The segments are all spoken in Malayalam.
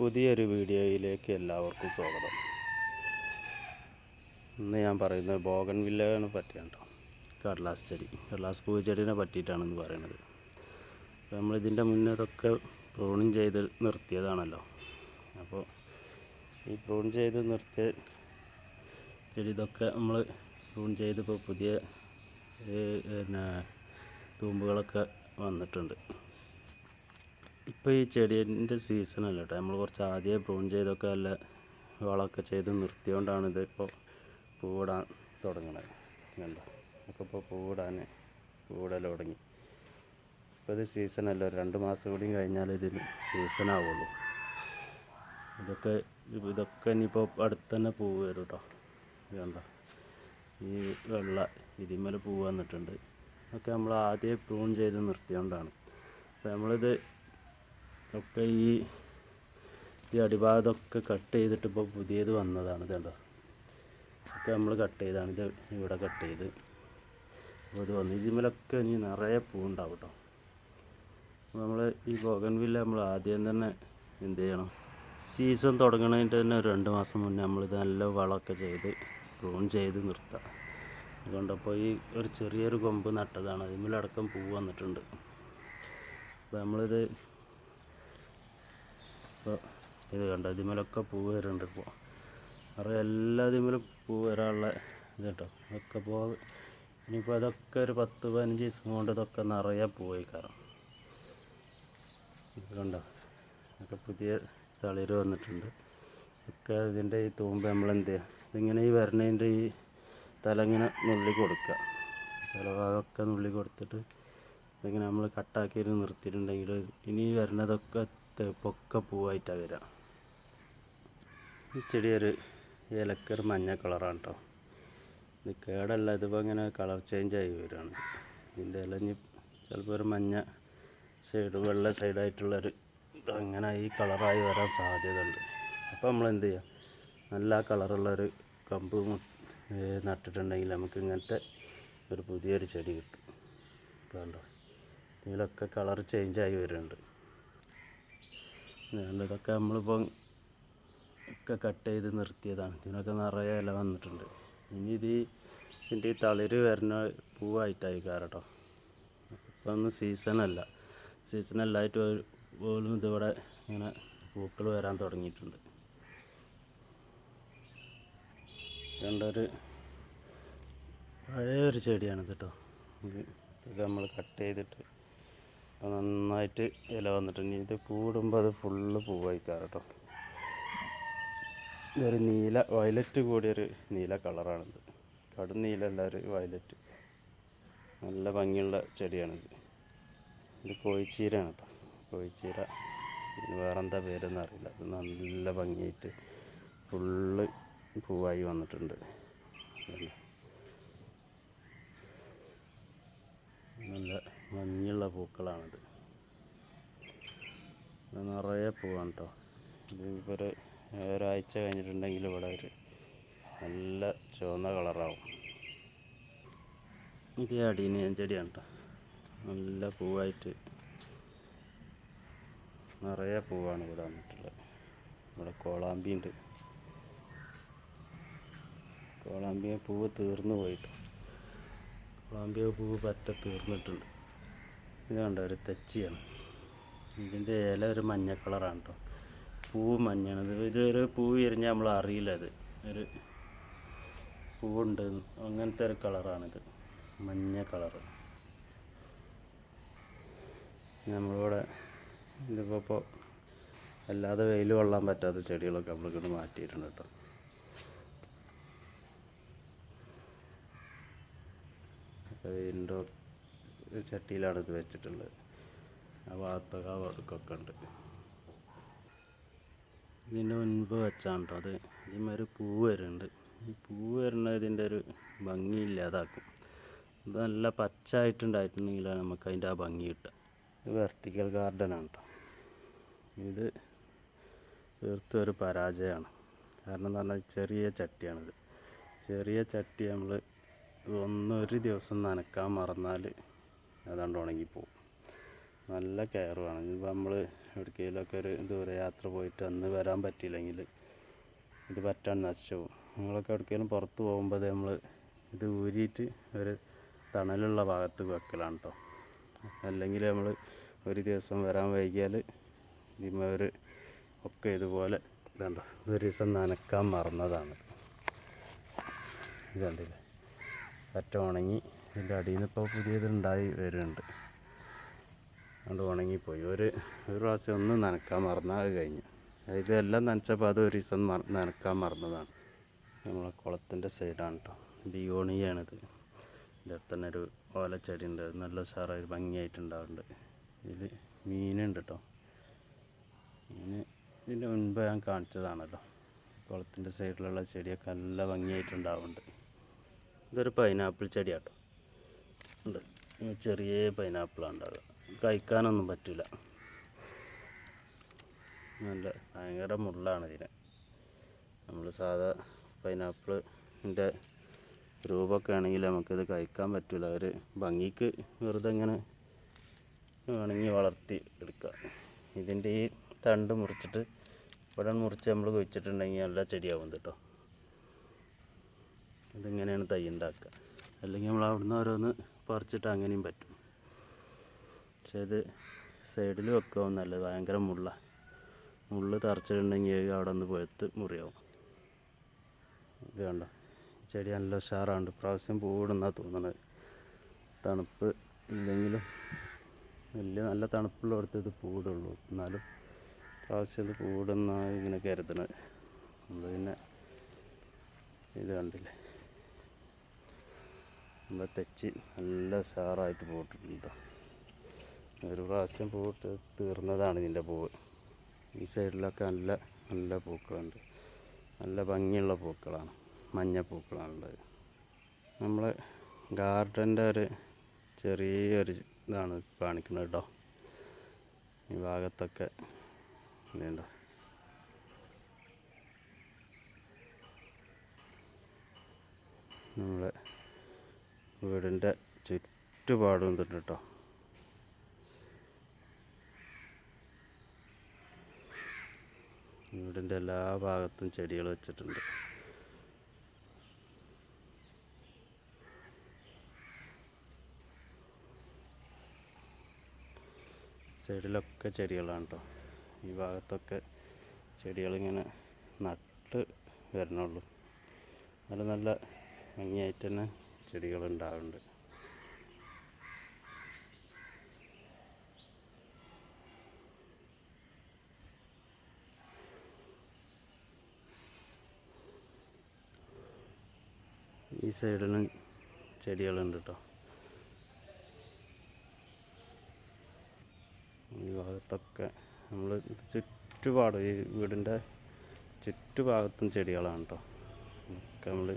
പുതിയൊരു വീഡിയോയിലേക്ക് എല്ലാവർക്കും സ്വാഗതം. ഇന്ന് ഞാൻ പറയുന്നത് ബോഗൻ വില്ലനെ പറ്റിയാണ് കടലാസ് ചെടി. കടലാസ് പൂച്ചെടീനെ പറ്റിയിട്ടാണ് ഇന്ന് പറയുന്നത് നമ്മളിതിന്റെ മുന്നേ ഇതൊക്കെ പ്രൂണിങ് ചെയ്ത് നിർത്തിയതാണല്ലോ. അപ്പോൾ ഈ പ്രൂൺ ചെയ്ത് നിർത്തിയ ചെടി ഇതൊക്കെ നമ്മൾ പ്രൂൺ ചെയ്തിപ്പോൾ പുതിയ പിന്നെ തൂമ്പുകളൊക്കെ വന്നിട്ടുണ്ട്. ഇപ്പോൾ ഈ ചെടീന്റെ സീസണല്ല കേട്ടോ നമ്മൾ കുറച്ച് ആദ്യം പ്രൂൺ ചെയ്തൊക്കെ നല്ല വളമൊക്കെ ചെയ്ത് നിർത്തിയോണ്ടാണ് ഇതിപ്പോൾ പൂവിടാൻ തുടങ്ങണത്. കണ്ടോ? ഒക്കെ ഇപ്പോൾ പൂവിടാൻ പൂവിടൽ തുടങ്ങി. ഇപ്പോൾ ഇത് സീസണല്ല രണ്ട് മാസം കൂടി കഴിഞ്ഞാൽ ഇതിന് സീസൺ ആവുള്ളൂ. ഇതൊക്കെ ഇതൊക്കെ ഇനിയിപ്പോൾ അടുത്ത് തന്നെ പൂവ് വരും കേട്ടോ കണ്ടോ? ഈ വെള്ള ഇതിന്മേൽ പൂവ് വന്നിട്ടുണ്ട്. ഒക്കെ നമ്മൾ ആദ്യം പ്രൂൺ ചെയ്ത് നിർത്തിയോണ്ടാണ്. അപ്പോൾ നമ്മളിത് ഒക്കെ ഈ ഈ അടിഭാഗത്തൊക്കെ കട്ട് ചെയ്തിട്ട് ഇപ്പോൾ പുതിയത് വന്നതാണ് ഇത് കണ്ടോ? ഒക്കെ നമ്മൾ കട്ട് ചെയ്താണ്. ഇത് ഇവിടെ കട്ട് ചെയ്ത്. അപ്പോൾ ഇത് വന്നു ഇതിമേലൊക്കെ ഇനി നിറയെ പൂവുണ്ടാവും കേട്ടോ നമ്മൾ ഈ ബോഗൻവില്ല നമ്മൾ ആദ്യം തന്നെ എന്ത് ചെയ്യണം? സീസൺ തുടങ്ങണതിന്റെ തന്നെ രണ്ട് മാസം മുന്നേ നമ്മളിത് നല്ല വളമൊക്കെ ചെയ്ത് പ്രൂൺ ചെയ്ത് നിർത്താം. അതുകൊണ്ടപ്പോൾ ഈ ഒരു ചെറിയൊരു കൊമ്പ് നട്ടതാണ്. അതിന്മേലടക്കം പൂ വന്നിട്ടുണ്ട്. അപ്പോൾ നമ്മളിത് ഇപ്പോൾ ഇത് കണ്ടോ? ഇതിമേലൊക്കെ പൂ വരുന്നുണ്ട് ഇപ്പോൾ അറിയാം എല്ലാ ഇതിമേലും പൂ വരാനുള്ള ഇത് കേട്ടോ. ഇതൊക്കെ ഇപ്പോൾ ഇനിയിപ്പോൾ ഇതൊക്കെ ഒരു പത്ത് പതിനഞ്ച് ദിവസം കൊണ്ട് ഇതൊക്കെ നിറയെ പോയി കാരണം കണ്ടോ? ഇതൊക്കെ പുതിയ തളിര് വന്നിട്ടുണ്ട്. ഒക്കെ ഇതിന്റെ ഈ തൂമ്പ് നമ്മൾ എന്ത് ചെയ്യുക ഇതിങ്ങനെ ഈ വരണതിന്റെ ഈ തല ഇങ്ങനെ നുള്ളി കൊടുക്കുക തലഭാഗമൊക്കെ നുള്ളി കൊടുത്തിട്ട് ഇതിങ്ങനെ നമ്മൾ കട്ടാക്കി നിർത്തിയിട്ടുണ്ടെങ്കിൽ ഇനി വരുന്നതൊക്കെ പൊക്ക പൂവായിട്ടാണ് വരിക ഈ ചെടി ഒരു ഇലക്കൊരു മഞ്ഞ കളറാണ് കേട്ടോ ഇത് കേടല്ല ഇതിപ്പോൾ ഇങ്ങനെ കളർ ചേഞ്ച് ആയി വരികയാണ് ഇതിന്റെ ഇല ഇനി ചിലപ്പോൾ ഒരു മഞ്ഞ സൈഡ് വെള്ള സൈഡായിട്ടുള്ളൊരു അങ്ങനെ ഈ കളറായി വരാൻ സാധ്യതയുണ്ട്. അപ്പോൾ നമ്മൾ എന്ത് ചെയ്യുക നല്ല കളറുള്ളൊരു കമ്പ് നട്ടിട്ടുണ്ടെങ്കിൽ നമുക്ക് ഇങ്ങനത്തെ ഒരു പുതിയൊരു ചെടി കിട്ടും. കണ്ടോ? ഇതിലൊക്കെ കളർ ചേഞ്ച് ആയി വരുന്നുണ്ട് ഇതൊക്കെ നമ്മളിപ്പോൾ ഒക്കെ കട്ട് ചെയ്ത് നിർത്തിയതാണ്. ഇതിനൊക്കെ നിറയെ ഇല വന്നിട്ടുണ്ട്. ഇനി ഇത് ഇതിന്റെ ഈ തളിര് വരുന്ന പൂവായിട്ടായി കേട്ടോ ഇപ്പം ഒന്നും സീസണല്ല സീസണല്ലായിട്ട് പോലും ഇതിവിടെ ഇങ്ങനെ പൂക്കൾ വരാൻ തുടങ്ങിയിട്ടുണ്ട്. രണ്ടൊരു പഴയ ഒരു ചെടിയാണ് കേട്ടോ ഇത് ഇത് നമ്മൾ കട്ട് ചെയ്തിട്ട് നന്നായിട്ട് ഇല വന്നിട്ടുണ്ട്. ഇത് കൂടുമ്പോൾ അത് ഫുള്ള് പൂവായിക്കാറ് കേട്ടോ. ഇതൊരു നീല വയലറ്റ് കൂടിയൊരു നീല കളറാണിത് കടും നീലല്ല ഒരു വയലറ്റ് നല്ല ഭംഗിയുള്ള ചെടിയാണിത്. ഇത് കോഴിച്ചീരയാണ് കേട്ടോ. കോഴിച്ചീര വേറെന്താ പേരെന്ന് അറിയില്ല. അത് നല്ല ഭംഗിയായിട്ട് ഫുള്ള് പൂവായി വന്നിട്ടുണ്ട്. നല്ല മഞ്ഞുള്ള പൂക്കളാണിത്. ഇത് നിറയെ പൂവാണ് കേട്ടോ ഇത് ഒരു ഒരാഴ്ച കഴിഞ്ഞിട്ടുണ്ടെങ്കിൽ ഇവിടെ ഒരു നല്ല ചുവന്ന കളറാവും. ഇത് അടീനിയൻ ചെടിയാണ് കേട്ടോ നല്ല പൂവായിട്ട് നിറയെ പൂവാണ് ഇവിടെ വന്നിട്ടുള്ളത്. ഇവിടെ കോളാമ്പി ഉണ്ട്. കോളാമ്പിയ പൂവ് തീർന്നു പോയിട്ടു കോളാമ്പിയ പൂവ് പറ്റ തീർന്നിട്ടുണ്ട്. ഇത് കണ്ടോ ഒരു തെച്ചിയാണ്. ഇതിന്റെ ഇല ഒരു മഞ്ഞ കളറാണ് കേട്ടോ പൂവ് മഞ്ഞാണ് ഇത് ഇതൊരു പൂവ് വിരിഞ്ഞാൽ നമ്മൾ അറിയില്ല അത് ഒരു പൂവുണ്ട്. അങ്ങനത്തെ ഒരു കളറാണിത്. മഞ്ഞ കളറ്. നമ്മളിവിടെ ഇതിപ്പോൾ ഇപ്പോൾ അല്ലാതെ വെയിൽ കൊള്ളാൻ പറ്റാത്ത ചെടികളൊക്കെ നമ്മൾ നമ്മളിങ്ങോട്ട് മാറ്റിയിട്ടുണ്ട് കേട്ടോ അപ്പോൾ ഇൻഡോർ ചട്ടിയിലാണ് ഇത് വെച്ചിട്ടുള്ളത്. ആ ഭാഗത്തൊക്കെ ആ വർക്കൊക്കെ ഉണ്ട്. ഇതിന്റെ മുൻപ് വെച്ചാണ് അത് ഇതിന്മേൽ പൂ വരുന്നുണ്ട്. ഈ പൂ വരുന്നത് ഇതിന്റെ ഒരു ഭംഗി ഇല്ലാതാക്കും. ഇത് നല്ല പച്ചായിട്ടുണ്ടായിട്ടുണ്ടെങ്കിലാണ് നമുക്ക് അതിന്റെ ആ ഭംഗി കിട്ടുക. ഇത് വെർട്ടിക്കൽ ഗാർഡനാണ് കേട്ടോ ഇത് തീർത്തും ഒരു പരാജയമാണ്. കാരണം എന്ന് പറഞ്ഞാൽ ചെറിയ ചട്ടിയാണിത്. ചെറിയ ചട്ടി നമ്മൾ ഒന്നൊരു ദിവസം നനക്കാൻ മറന്നാൽ അതാണ്ട് ഉണങ്ങിപ്പോവും നല്ല കെയർ വേണം. ഇപ്പോൾ നമ്മൾ എവിടേക്കെങ്കിലുമൊക്കെ ഒരു ദൂരയാത്ര പോയിട്ട് അന്ന് വരാൻ പറ്റിയില്ലെങ്കിൽ ഇത് പറ്റാണ്ട് നശിച്ചു പോകും നിങ്ങളൊക്കെ എവിടേക്കെങ്കിലും പുറത്ത് പോകുമ്പോൾ നമ്മൾ ഇത് ഊരിയിട്ട് ഒരു തണലുള്ള ഭാഗത്ത് വെക്കലാണ് കേട്ടോ അല്ലെങ്കിൽ നമ്മൾ ഒരു ദിവസം വരാൻ വൈകിയാൽ ഇതിമേർ ഒക്കെ ഇതുപോലെ ഇതുണ്ടോ ഒരു ദിവസം നനക്കാൻ മറന്നതാണ്. ഇത് കണ്ടില്ലേ? പറ്റ ഉണങ്ങി ഇതിന്റെ അടിയിൽ നിന്ന് ഇപ്പോൾ പുതിയത് ഉണ്ടായി വരുന്നുണ്ട്. അതുകൊണ്ട് ഉണങ്ങിപ്പോയി. ഒരു ഒരു പ്രാവശ്യം ഒന്ന് നനക്കാൻ മറന്നാൽ കഴിഞ്ഞു. ഇതെല്ലാം നനച്ചപ്പോൾ അത് ഒരു ദിവസം നനക്കാൻ മറന്നതാണ്. നമ്മളെ കുളത്തിന്റെ സൈഡാണ് കേട്ടോ ബിയോണിയാണിത്. ഇതിന്റെ തന്നെ ഒരു ഓലച്ചെടി ഉണ്ട് നല്ല ഉഷാറായി ഭംഗിയായിട്ടുണ്ടാവുന്നുണ്ട്. ഇതിൽ മീനുണ്ട് കേട്ടോ മീന് ഇതിന്റെ മുൻപ് ഞാൻ കാണിച്ചതാണല്ലോ. കുളത്തിന്റെ സൈഡിലുള്ള ചെടിയൊക്കെ നല്ല ഭംഗിയായിട്ടുണ്ടാവുന്നുണ്ട്. ഇതൊരു പൈനാപ്പിൾ ചെടിയാട്ടോ ഉണ്ട്. ചെറിയ പൈനാപ്പിളാണ് ഉണ്ടാവുക കഴിക്കാനൊന്നും പറ്റില്ല നല്ല ഭയങ്കര മുള്ളാണ് ഇതിന്. നമ്മൾ സാധാ പൈനാപ്പിളിന്റെ രൂപമൊക്കെ ആണെങ്കിൽ നമുക്കിത് കഴിക്കാൻ പറ്റില്ല ഒരു ഭംഗിക്ക് വെറുതെ ഇങ്ങനെ വേണമെങ്കിൽ വളർത്തി എടുക്കുക. ഇതിന്റെ ഈ തണ്ട് മുറിച്ചിട്ട് ഇവിടെ മുറിച്ച് നമ്മൾ കുഴിച്ചിട്ടുണ്ടെങ്കിൽ നല്ല ചെടിയാവും കേട്ടോ. ഇതിങ്ങനെയാണ് തൈ ഉണ്ടാക്കുക. അല്ലെങ്കിൽ നമ്മൾ അവിടുന്ന് ഓരോന്ന് പറിച്ചിട്ട് അങ്ങനെയും പറ്റും. പക്ഷേ ഇത് സൈഡിൽ വെക്കാവും നല്ലത്. ഭയങ്കര മുള്ള. മുള്ള തറച്ചിട്ടുണ്ടെങ്കിൽ അവിടെ നിന്ന് പഴുത്ത് മുറിയാവും. ഇത് കണ്ടോ? ചെടി നല്ല ഉഷാറാണ് പ്രാവശ്യം പൂവിടുന്നാണ് തോന്നുന്നത്. തണുപ്പ് ഇല്ലെങ്കിലും വലിയ നല്ല തണുപ്പുള്ളിടത്ത് ഇത് പൂവിടുള്ളൂ എന്നാലും പ്രാവശ്യം ഇത് പൂവിടുന്നാണ് ഇങ്ങനെ കരുതണത്. നമ്മൾ പിന്നെ ഇത് കണ്ടില്ലേ? നമ്മൾ തെച്ചി നല്ല ഉഷാറായിട്ട് പൂട്ടിട്ടുണ്ട്. ഒരു പ്രാവശ്യം പൂട്ട് തീർന്നതാണ് ഇതിന്റെ പൂവ്. ഈ സൈഡിലൊക്കെ നല്ല നല്ല പൂക്കളുണ്ട്. നല്ല ഭംഗിയുള്ള പൂക്കളാണ്. മഞ്ഞ പൂക്കളാണുള്ളത്. നമ്മൾ ഗാർഡന്റെ ഒരു ചെറിയൊരു ഇതാണ് കാണിക്കുന്നത് കേട്ടോ. ഈ ഭാഗത്തൊക്കെ ഇതുണ്ടോ. നമ്മളെ വീടിന്റെ ചുറ്റുപാടും ഇതുണ്ട് കേട്ടോ. വീടിന്റെ എല്ലാ ഭാഗത്തും ചെടികൾ വെച്ചിട്ടുണ്ട്. സൈഡിലൊക്കെ ചെടികളാണ് കേട്ടോ. ഈ ഭാഗത്തൊക്കെ ചെടികളിങ്ങനെ നട്ട് വരണുള്ളൂ. നല്ല നല്ല ഭംഗിയായിട്ട് തന്നെ ചെടികൾ ഉണ്ടാവുന്നുണ്ട് ഈ സൈഡിലും ചെടികളുണ്ട് കേട്ടോ ഈ ഭാഗത്തൊക്കെ നമ്മൾ ചുറ്റുപാടും ഈ വീടിന്റെ ചുറ്റുഭാഗത്തും ചെടികളാണ് കേട്ടോ നമ്മൾ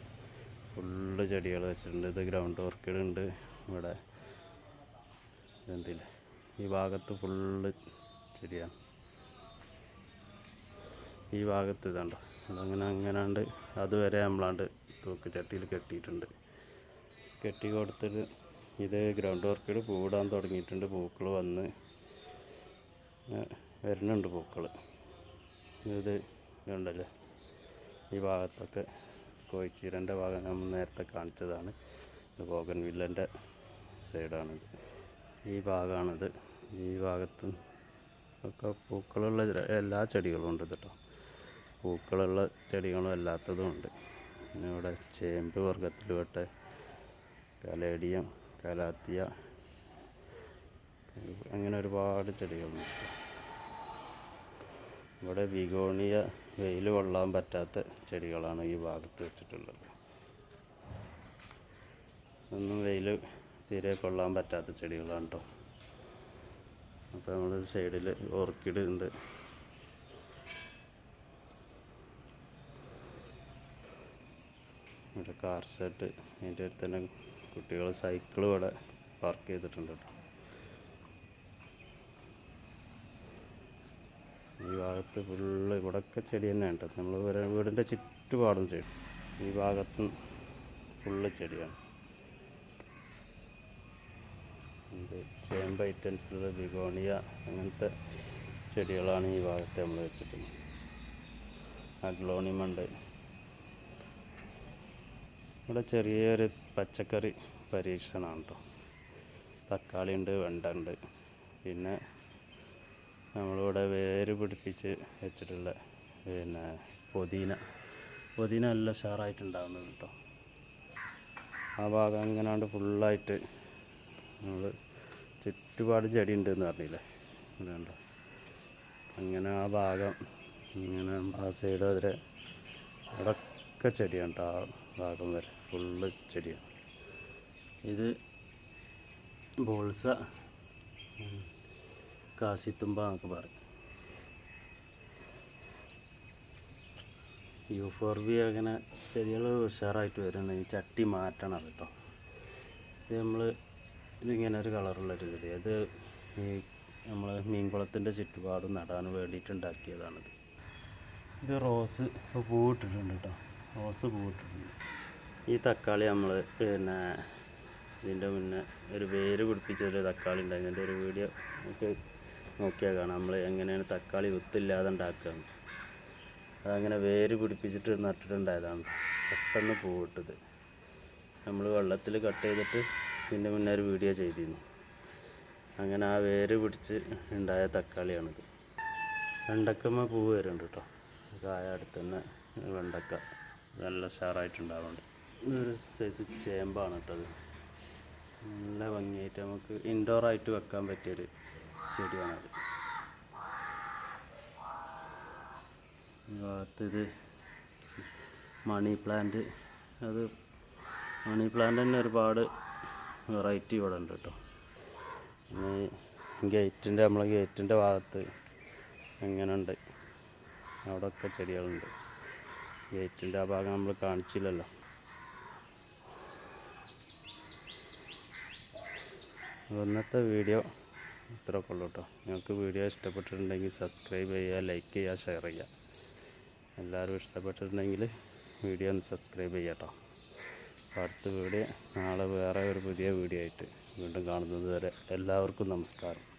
ഫുള്ള് ചെടികൾ വെച്ചിട്ടുണ്ട്. ഇത് ഗ്രൗണ്ട് ഓർക്കിഡ് ഉണ്ട്. ഇവിടെ എന്തില്ല ഈ ഭാഗത്ത് ഫുള്ള് ചെടിയാണ്. ഈ ഭാഗത്ത് ഇതാണ്ടോ? അതങ്ങനെ അങ്ങനാണ്ട് അതുവരെ നമ്മളാണ്ട് തൂക്ക് ചട്ടിയിൽ കെട്ടിയിട്ടുണ്ട്. കെട്ടി കൊടുത്തിട്ട് ഇത് ഗ്രൗണ്ട് ഓർക്കിഡ് പൂവിടാൻ തുടങ്ങിയിട്ടുണ്ട്. പൂക്കൾ വന്ന് വരുന്നുണ്ട് പൂക്കൾ ഇത് ഉണ്ടല്ലോ ഈ ഭാഗത്തൊക്കെ കോഴിച്ചീരന്റെ ഭാഗം നമ്മൾ നേരത്തെ കാണിച്ചതാണ്. ബോഗൻ വില്ലന്റെ സൈഡാണിത് ഈ ഭാഗമാണിത് ഈ ഭാഗത്ത് ഒക്കെ പൂക്കളുള്ള എല്ലാ ചെടികളും ഉണ്ട് കേട്ടോ പൂക്കളുള്ള ചെടികളും അല്ലാത്തതും ഉണ്ട്. ഇവിടെ ചേമ്പ് വർഗത്തിൽ പെട്ട കലേഡിയം കലാത്തിയ അങ്ങനെ ഒരുപാട് ചെടികളുണ്ട്. ഇവിടെ വിഗോണിയ വെയിൽ കൊള്ളാൻ പറ്റാത്ത ചെടികളാണ് ഈ ഭാഗത്ത് വെച്ചിട്ടുള്ളത്. ഒന്നും വെയിൽ തീരെ കൊള്ളാൻ പറ്റാത്ത ചെടികളാണ് കേട്ടോ അപ്പോൾ നമ്മൾ സൈഡിൽ ഓർക്കിഡ് ഉണ്ട്. ഇവിടെ കാർ സെറ്റ് അതിന്റെ അടുത്ത് തന്നെ കുട്ടികൾ സൈക്കിൾ ഇവിടെ പാർക്ക് ചെയ്തിട്ടുണ്ട് കേട്ടോ ഈ ഭാഗത്ത് ഫുള്ള് ഇവിടെയൊക്കെ ചെടി തന്നെ ഉണ്ട് നമ്മൾ വീടിന്റെ ചുറ്റുപാടും ചെടി ഈ ഭാഗത്തും ഫുള്ള് ചെടിയാണ്. ചേമ്പ് ഐറ്റംസിലുള്ള ബിഗോണിയ അങ്ങനത്തെ ചെടികളാണ് ഈ ഭാഗത്ത് നമ്മൾ വെച്ചിട്ടുള്ളത്. അഗ്ലോണിമുണ്ട്. ഇവിടെ ചെറിയൊരു പച്ചക്കറി പരീക്ഷണമാണ് കേട്ടോ. തക്കാളി ഉണ്ട് വെണ്ട ഉണ്ട് പിന്നെ നമ്മളിവിടെ വേര് പിടിപ്പിച്ച് വെച്ചിട്ടുള്ള പിന്നെ പുതിന. പുതിന നല്ല ഉഷാറായിട്ടുണ്ടാകുന്നത് കേട്ടോ. ആ ഭാഗം ഇങ്ങനാണ്ട് ഫുള്ളായിട്ട് നമ്മൾ ചുറ്റുപാട് ചെടി ഉണ്ടെന്ന് പറഞ്ഞില്ലേ? ഇവിടെ ഉണ്ടോ അങ്ങനെ ആ ഭാഗം ഇങ്ങനെ ആ സൈഡ് വരെ അടക്ക ചെടിയാണ് കേട്ടോ ആ ഭാഗം വരെ ഫുള്ള് ചെടിയാണ്. ഇത് ബോൾസ. കാശിത്തുമ്പ എന്നൊക്കെ പറയും. യൂഫോർബി അങ്ങനെ ചെടികൾ ഉഷാറായിട്ട് വരുന്നുണ്ട് ഈ ചട്ടി മാറ്റണം കേട്ടോ ഇത് നമ്മൾ ഇതിങ്ങനെ ഒരു കളറുള്ളൊരു ചെടി. അത് ഈ നമ്മൾ മീൻകുളത്തിന്റെ ചുറ്റുപാട് നടാൻ വേണ്ടിയിട്ട് ഉണ്ടാക്കിയതാണിത് ഇത് റോസ് ഇപ്പോൾ പൂവിട്ടിട്ടുണ്ട് കേട്ടോ റോസ് പൂവിട്ടിട്ടുണ്ട്. ഈ തക്കാളി നമ്മൾ പിന്നെ ഇതിന്റെ മുന്നേ ഒരു വേര് പിടിപ്പിച്ചൊരു തക്കാളി ഉണ്ടായിരുന്നു എന്റെ ഒരു വീഡിയോ നമുക്ക് നോക്കിയാൽ കാണാം. നമ്മൾ എങ്ങനെയാണ് തക്കാളി വിത്തില്ലാതെ ഉണ്ടാക്കുക അതങ്ങനെ വേര് പിടിപ്പിച്ചിട്ട് നട്ടിട്ടുണ്ടായതാണ്. പെട്ടെന്ന് പൂവിട്ടത് നമ്മൾ വെള്ളത്തിൽ കട്ട് ചെയ്തിട്ട് പിന്നെ മുന്നേ ഒരു വീഡിയോ ചെയ്തിരുന്നു. അങ്ങനെ ആ വേര് പിടിച്ച് ഉണ്ടായ തക്കാളിയാണിത്. വെണ്ടക്കമ്മ പൂവ് വരുന്നുണ്ട് കേട്ടോ. കായ അടുത്ത് തന്നെ വെണ്ടക്ക. നല്ല ഉഷാറായിട്ടുണ്ടാവുന്നുണ്ട്. ഇതൊരു സൈസ് ചേമ്പാണ് കേട്ടോ അത്. നല്ല ഭംഗിയായിട്ട് നമുക്ക് ഇൻഡോറായിട്ട് വെക്കാൻ പറ്റിയൊരു ചെടിയാണത് ഈ ഭാഗത്ത് ഇത് സി- മണി പ്ലാന്റ്. അത് മണി പ്ലാന്റ് തന്നെ ഒരുപാട് വെറൈറ്റി ഇവിടെ ഉണ്ട് കേട്ടോ. ഗേറ്റിന്റെ നമ്മളെ ഗേറ്റിന്റെ ഭാഗത്ത് അങ്ങനെ ഉണ്ട് അവിടെയൊക്കെ ചെടികളുണ്ട്. ഗേറ്റിന്റെ ആ ഭാഗം നമ്മൾ കാണിച്ചില്ലല്ലോ. ഇന്നത്തെ വീഡിയോ ഇത്രയൊക്കെ ഉള്ളൂ കേട്ടോ നിങ്ങൾക്ക് വീഡിയോ ഇഷ്ടപ്പെട്ടിട്ടുണ്ടെങ്കിൽ സബ്സ്ക്രൈബ് ചെയ്യുക ലൈക്ക് ചെയ്യുക ഷെയർ ചെയ്യുക. എല്ലാവരും ഇഷ്ടപ്പെട്ടിട്ടുണ്ടെങ്കിൽ വീഡിയോ ഒന്ന് സബ്സ്ക്രൈബ് ചെയ്യുക കേട്ടോ അപ്പോൾ അടുത്ത വീഡിയോ നാളെ വേറെ ഒരു പുതിയ വീഡിയോ ആയിട്ട് വീണ്ടും കാണുന്നത് വരെ എല്ലാവർക്കും നമസ്കാരം.